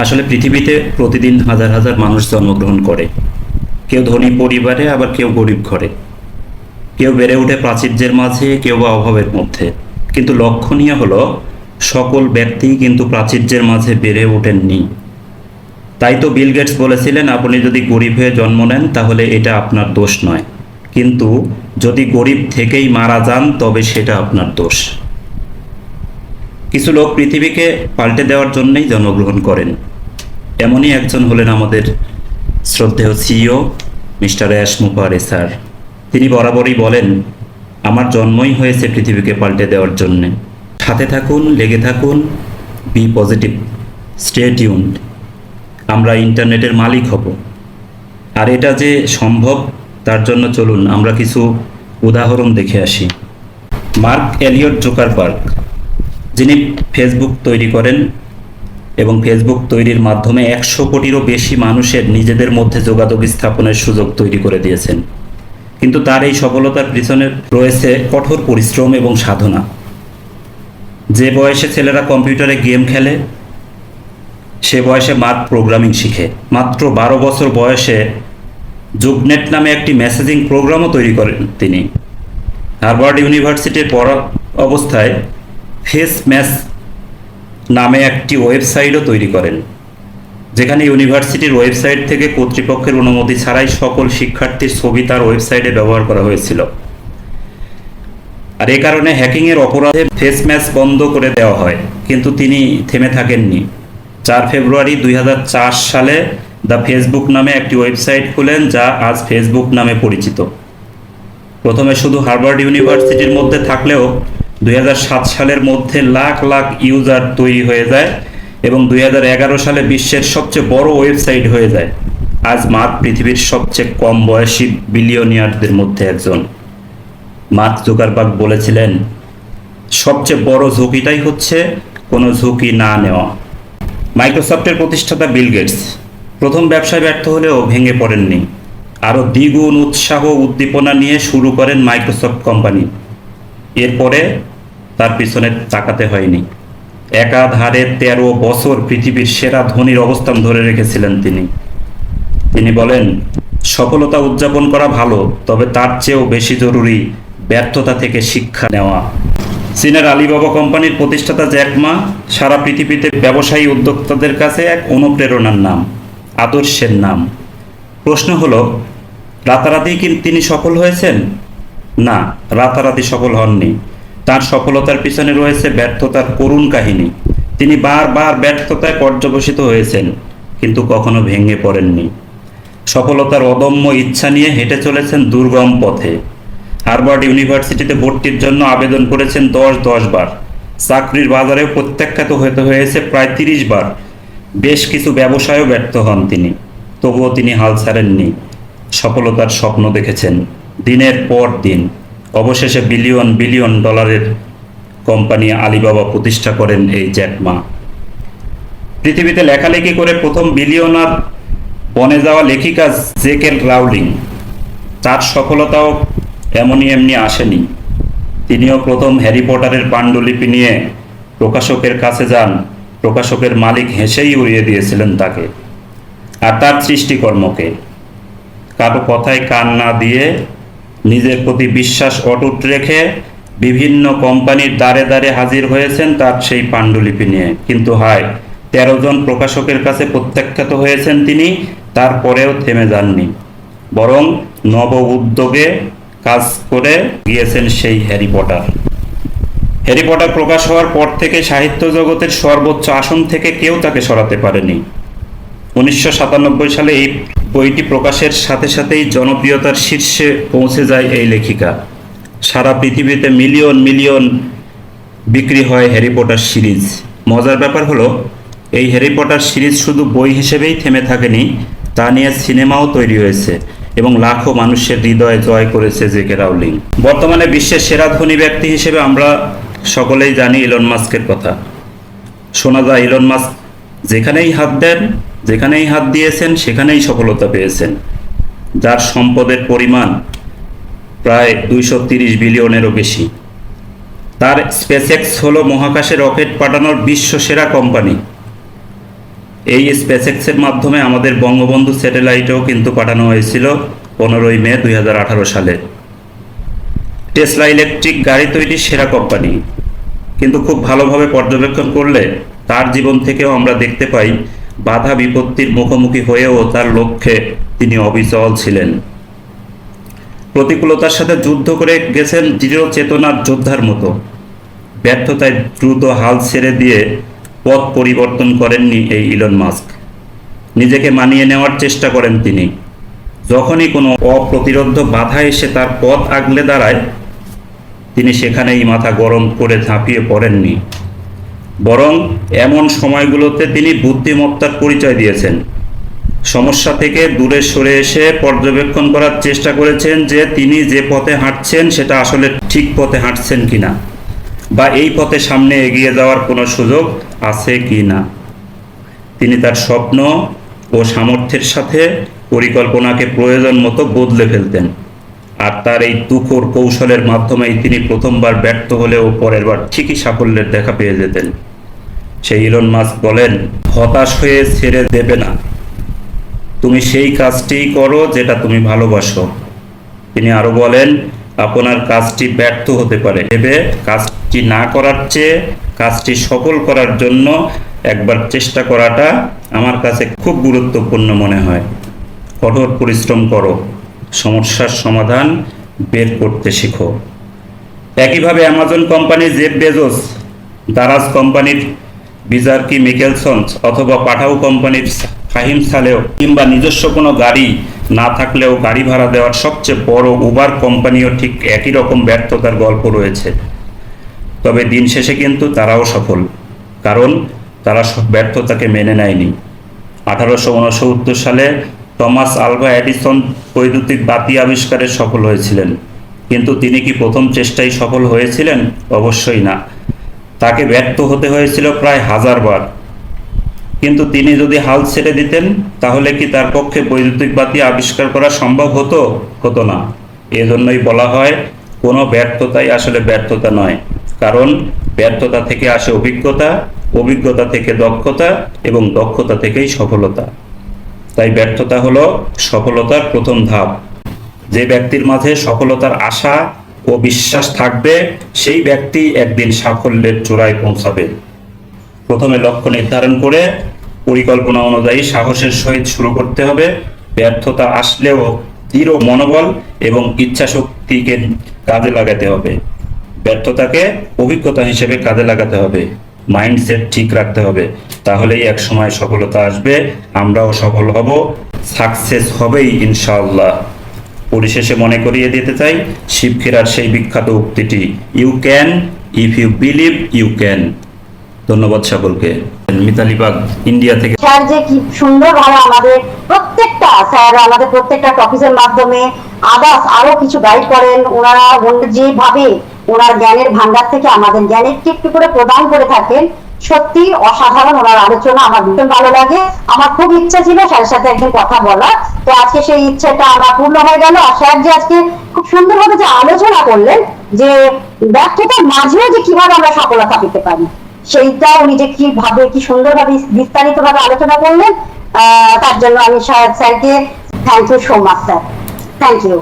আসলে পৃথিবীতে প্রতিদিন হাজার হাজার মানুষ জন্মগ্রহণ করে। কেউ ধনী পরিবারে, আবার কেউ গরিব ঘরে। কেউ বেড়ে ওঠে প্রাচুর্যের মাঝে, কেউ বা অভাবের মধ্যে। কিন্তু লক্ষণীয় হলো, সকল ব্যক্তি কিন্তু প্রাচীর্যের মাঝে বেড়ে ওঠেননি। তাই তো বিল গেটস বলেছিলেন, আপনি যদি গরিব হয়ে জন্ম নেন, তাহলে এটা আপনার দোষ নয়। কিন্তু যদি গরিব থেকেই মারা যান, তবে সেটা আপনার দোষ। কিছু লোক পৃথিবীকে পাল্টে দেওয়ার জন্যই জন্মগ্রহণ করেন। এমনই একজন হলেন আমাদের শ্রদ্ধেয় সিইও মিস্টার অ্যাশ মুপারে, স্যার। তিনি বরাবরই বলেন, আমার জন্মই হয়েছে পৃথিবীকে পাল্টে দেওয়ার জন্যে। সাথে থাকুন, লেগে থাকুন বি পজিটিভ স্টে আমরা ইন্টারনেটের মালিক হব। আর এটা যে সম্ভব, তার জন্য চলুন, আমরা কিছু উদাহরণ দেখে আসি। মার্ক এলিয়ট জোকারবার্গ, যিনি ফেসবুক তৈরি করেন এবং ফেসবুক তৈরির মাধ্যমে একশো কোটিরও বেশি মানুষের নিজেদের মধ্যে যোগাযোগ স্থাপনের সুযোগ তৈরি করে দিয়েছেন। কিন্তু তার এই সফলতার পিছনে রয়েছে কঠোর পরিশ্রম এবং সাধনা। যে বয়সে ছেলেরা কম্পিউটারে গেম খেলে, সে বয়সে মার্ক প্রোগ্রামিং শিখে। মাত্র বারো বছর বয়সে জুগনেট নামে একটি মেসেজিং প্রোগ্রামও তৈরি করেন তিনি। হার্ভার্ড ইউনিভার্সিটির পড়া অবস্থায় ফেস ম্যাস নামে একটি ওয়েবসাইটও তৈরি করেন, যেখানে ইউনিভার্সিটির ওয়েবসাইট থেকে কর্তৃপক্ষের অনুমতি ছাড়াই সকল শিক্ষার্থীর ছবি তার ওয়েবসাইটে ব্যবহার করা হয়েছিল। আর এ কারণে হ্যাকিংয়ের অপরাধে ফেস ম্যাচ বন্ধ করে দেওয়া হয়, কিন্তু তিনি থেমে থাকেননি। চার ফেব্রুয়ারি দুই হাজার চার সালে দ্য ফেসবুক নামে একটি ওয়েবসাইট খুলেন, যা আজ ফেসবুক নামে পরিচিত। প্রথমে শুধু হার্ভার্ড ইউনিভার্সিটির মধ্যে থাকলেও দুই হাজার সাত সালের মধ্যে লাখ লাখ ইউজার তৈরি হয়ে যায় এবং দুই হাজার এগারো সালে বিশ্বের সবচেয়ে বড় ওয়েবসাইট হয়ে যায়। আজ মার্ক পৃথিবীর সবচেয়ে কম বয়সী বিলিয়নিয়ারদের মধ্যে একজন। মার্ক জুকারবার্গ বলেছিলেন, সবচেয়ে বড় ঝুঁকিটাই হচ্ছে কোনো ঝুঁকি না নেওয়া। মাইক্রোসফটের প্রতিষ্ঠাতা বিল গেটস, প্রথম ব্যবসায় ব্যর্থ হলেও ভেঙে পড়েননি। আরও দ্বিগুণ উৎসাহ উদ্দীপনা নিয়ে শুরু করেন মাইক্রোসফট কোম্পানি। এরপরে তার পিছনে তাকাতে হয়নি। একাধারে তেরো বছর পৃথিবীর সেরা ধনীর অবস্থান ধরে রেখেছিলেন তিনি। তিনি বলেন, সফলতা উদযাপন করা ভালো, তবে তার চেয়েও বেশি জরুরি ব্যর্থতা থেকে শিক্ষা নেওয়া। চীনের আলিবাবা কোম্পানির প্রতিষ্ঠাতা জ্যাকমা সারা পৃথিবীতে ব্যবসায়ী উদ্যোক্তাদের কাছে এক অনুপ্রেরণার নাম, আদর্শের নাম। প্রশ্ন হলো, রাতারাতি কি তিনি সফল হয়েছেন? না, রাতারাতি সফল হননি। তার সফলতার পিছনে রয়েছে ব্যর্থতার করুণ কাহিনী। তিনি বারবার ব্যর্থতায় পর্যবসিত হয়েছেন, কিন্তু কখনো ভেঙে পড়েননি। সফলতার অদম্য ইচ্ছা নিয়ে হেঁটে চলেছেন দুর্গম পথে। হার্ভার্ড ইউনিভার্সিটিতে ভর্তির জন্য আবেদন করেছেন দশ দশ বার। চাকরির বাজারেও প্রত্যাখ্যাত হতে হয়েছে প্রায় তিরিশ বার। বেশ কিছু ব্যবসায়ও ব্যর্থ হন তিনি। তবুও তিনি হাল ছাড়েননি। সফলতার স্বপ্ন দেখেছেন, দিনের পর দিন। অবশেষে বিলিয়ন বিলিয়ন ডলারের কোম্পানি আলিবাবা প্রতিষ্ঠা করেন এই জ্যাকমা পৃথিবীতে লেখালেখি করে প্রথম বিলিয়নার বনে যাওয়া লেখিকা জেকেল রাউলিং। তার সফলতাও এমনই এমনি আসেনি। তিনিও প্রথম হ্যারি পটারের পাণ্ডুলিপি নিয়ে প্রকাশকের কাছে যান। প্রকাশকের মালিক হেসেই উড়িয়ে দিয়েছিলেন তাকে। আর তার সৃষ্টিকর্মকে। কারও কথায় কান না দিয়ে নিজের প্রতি বিশ্বাস অটুট রেখে বিভিন্ন কোম্পানির দ্বারে দ্বারে হাজির হয়েছেন তার সেই পাণ্ডুলিপি নিয়ে। কিন্তু হায়, তেরো জন প্রকাশকের কাছে প্রত্যাখ্যাত হয়েছেন তিনি, তারপরেও থেমে যাননি। বরং নব উদ্যোগে কাজ করে গিয়েছেন সেই হ্যারি পটার। হ্যারি পটার প্রকাশ হওয়ার পর থেকে সাহিত্য জগতের সর্বোচ্চ আসন থেকে কেউ তাকে সরাতে পারেনি। উনিশশো সাতানব্বই সালে এই বইটি প্রকাশের সাথে সাথেই জনপ্রিয়তার শীর্ষে পৌঁছে যায় এই লেখিকা। সারা পৃথিবীতে মিলিয়ন মিলিয়ন বিক্রি হয় হ্যারি পটার সিরিজ। মজার ব্যাপার হলো, এই হ্যারি পটার সিরিজ শুধু বই হিসেবেই থেমে থাকেনি, তা নিয়ে সিনেমাও তৈরি হয়েছে এবং লাখো মানুষের হৃদয় জয় করেছে জেকে রাউলিং। বর্তমানে বিশ্বের সেরা ধনী ব্যক্তি হিসেবে আমরা সকলেই জানি ইলন মাস্কের কথা। শোনা যায়, ইলন মাস্ক যেখানেই হাত দেন, যেখানেই হাত দিয়েছেন, সেখানেই সফলতা পেয়েছেন। যার সম্পদের পরিমাণ প্রায় দুইশো তিরিশ বিলিয়নেরও বেশি। তার স্পেসএক্স হলো মহাকাশে রকেট পাঠানোর বিশ্ব সেরা কোম্পানি। এই স্পেসএক্সের মাধ্যমে আমাদের বঙ্গবন্ধু স্যাটেলাইটেও কিন্তু পাঠানো হয়েছিল পনেরোই মে দুই হাজার আঠারো সালে। টেসলা ইলেকট্রিক গাড়ি তৈরির সেরা কোম্পানি। কিন্তু খুব ভালোভাবে পর্যবেক্ষণ করলে তার জীবন থেকেও আমরা দেখতে পাই, বাধা বিপত্তির মুখোমুখি হয়েও তার লক্ষ্যে তিনি অবিচল ছিলেন। প্রতিকূলতার সাথে যুদ্ধ করে গেছেন দৃঢ় চেতনার যোদ্ধার মতো। ব্যর্থতায় দ্রুত হাল ছেড়ে দিয়ে পথ পরিবর্তন করেননি এই ইলন মাস্ক। নিজেকে মানিয়ে নেওয়ার চেষ্টা করেন তিনি। যখনই কোনো অপ্রতিরোধ্য বাধা এসে তার পথ আগলে দাঁড়ায়, তিনি সেখানেই মাথা গরম করে ঝাঁপিয়ে পড়েননি। বরং এমন সময়গুলোতে তিনি বুদ্ধিমত্তার পরিচয় দিয়েছেন। সমস্যা থেকে দূরে সরে এসে পর্যবেক্ষণ করার চেষ্টা করেছেন যে তিনি যে পথে হাঁটছেন সেটা আসলে ঠিক পথে হাঁটছেন কিনা, বা এই পথে সামনে এগিয়ে যাওয়ার কোনো সুযোগ আছে কি না তিনি তার স্বপ্ন ও সামর্থ্যের সাথে পরিকল্পনাকে প্রয়োজন মতো বদলে ফেলতেন, আর তার এই তুখোর কৌশলের মাধ্যমেই তিনি প্রথমবার ব্যর্থ হলেও পরের বার ঠিকই সাফল্যের দেখা পেয়ে যেতেন। সেই ইলন মাস্ক বলেন, হতাশ হয়ে ছেড়ে দেবে না। তুমি সেই কাজটিই করো যেটা তুমি ভালোবাসো। তিনি আরও বলেন, আপনার কাজটি ব্যর্থ হতে পারে। ভেবে কাজটি না করার চেয়ে কাজটি সফল করার জন্য একবার চেষ্টা করাটা আমার কাছে খুব গুরুত্বপূর্ণ মনে হয়। কঠোর পরিশ্রম করো। সমস্যার সমাধান বের করতে শিখো। একইভাবে Amazon company Jeff Bezos Daraz কোম্পানির বিজার্কি মিকেলসন অথবা পাঠাও কোম্পানির ফাহিম সালেও কিংবা নিজস্ব কোনো গাড়ি না থাকলেও গাড়ি ভাড়া দেওয়ার সবচেয়ে বড় উবার কোম্পানিও ঠিক একই রকম ব্যর্থতার গল্প রয়েছে। তবে দিন শেষে কিন্তু তারাও সফল, কারণ তারা ব্যর্থতাকে মেনে নেয়নি। আঠারোশো উনসত্তর সালে টমাস আলভা অ্যাডিসন বৈদ্যুতিক বাতি আবিষ্কারে সফল হয়েছিলেন। কিন্তু তিনি কি প্রথম চেষ্টায় সফল হয়েছিলেন? অবশ্যই না। তাকে ব্যর্থ হতে হয়েছিল প্রায় হাজার বার। কিন্তু তিনি যদি হাল ছেড়ে দিতেন, তাহলে কি তার পক্ষে বৈদ্যুতিক বাতি আবিষ্কার করা সম্ভব হতো? হতো না। এজন্যই বলা হয়, কোনো ব্যর্থতাই আসলে ব্যর্থতা নয়। কারণ ব্যর্থতা থেকে আসে অভিজ্ঞতা অভিজ্ঞতা থেকে দক্ষতা এবং দক্ষতা থেকেই সফলতা। তাই ব্যর্থতা হলো সফলতার প্রথম ধাপ। যে ব্যক্তির মাঝে সফলতার আশা ও বিশ্বাস থাকবে, সেই ব্যক্তি একদিন সাফল্যের চূড়ায় পৌঁছাবে। প্রথমে লক্ষ্য নির্ধারণ করে পরিকল্পনা অনুযায়ী সাহসের সহিত শুরু করতে হবে। ব্যর্থতা আসলেও দৃঢ় মনোবল এবং ইচ্ছা শক্তিকে কাজে লাগাতে হবে। ব্যর্থতাকে অভিজ্ঞতা হিসেবে কাজে লাগাতে হবে। মাইন্ডসেট ঠিক রাখতে হবে। তাহলেই এক সময় সফলতা আসবে, আমরাও সফল হব। সাকসেস হবেই ইনশাআল্লাহ। পরিশেষে মনে করিয়ে দিতে চাই শিবক্ষীরার সেই বিখ্যাত উক্তিটি you can if you believe you can ধন্যবাদ সকলকে। মিতালি বাগ, ইন্ডিয়া থেকে স্যার, যে কি সুন্দরভাবে আমাদের প্রত্যেকটা, স্যার, আমাদের প্রত্যেকটা টপিকের মাধ্যমে আদার্স আরও কিছু গাইড করেন, ওনারা যেভাবে ওনার জ্ঞানের ভান্ডার থেকে আমাদের জ্ঞানের একটু করে প্রদান করে থাকেন সত্যি অসাধারণ ওনার আলোচনা আমার ভীষণ ভালো লাগে। আমার খুব ইচ্ছা ছিল স্যারের সাথে একদিন কথা বলার। তো আজকে সেই ইচ্ছেটা আমার পূর্ণ হয়ে গেল। আর স্যার যে আজকে খুব সুন্দরভাবে যে আলোচনা করলেন যে ব্যর্থতার মাঝেও যে কীভাবে আমরা সফলতা পেতে পারি সেইটা উনি যে কীভাবে কি সুন্দরভাবে বিস্তারিত ভাবে আলোচনা করলেন আহ, তার জন্য আমি স্যারকে thank you so much sir thank you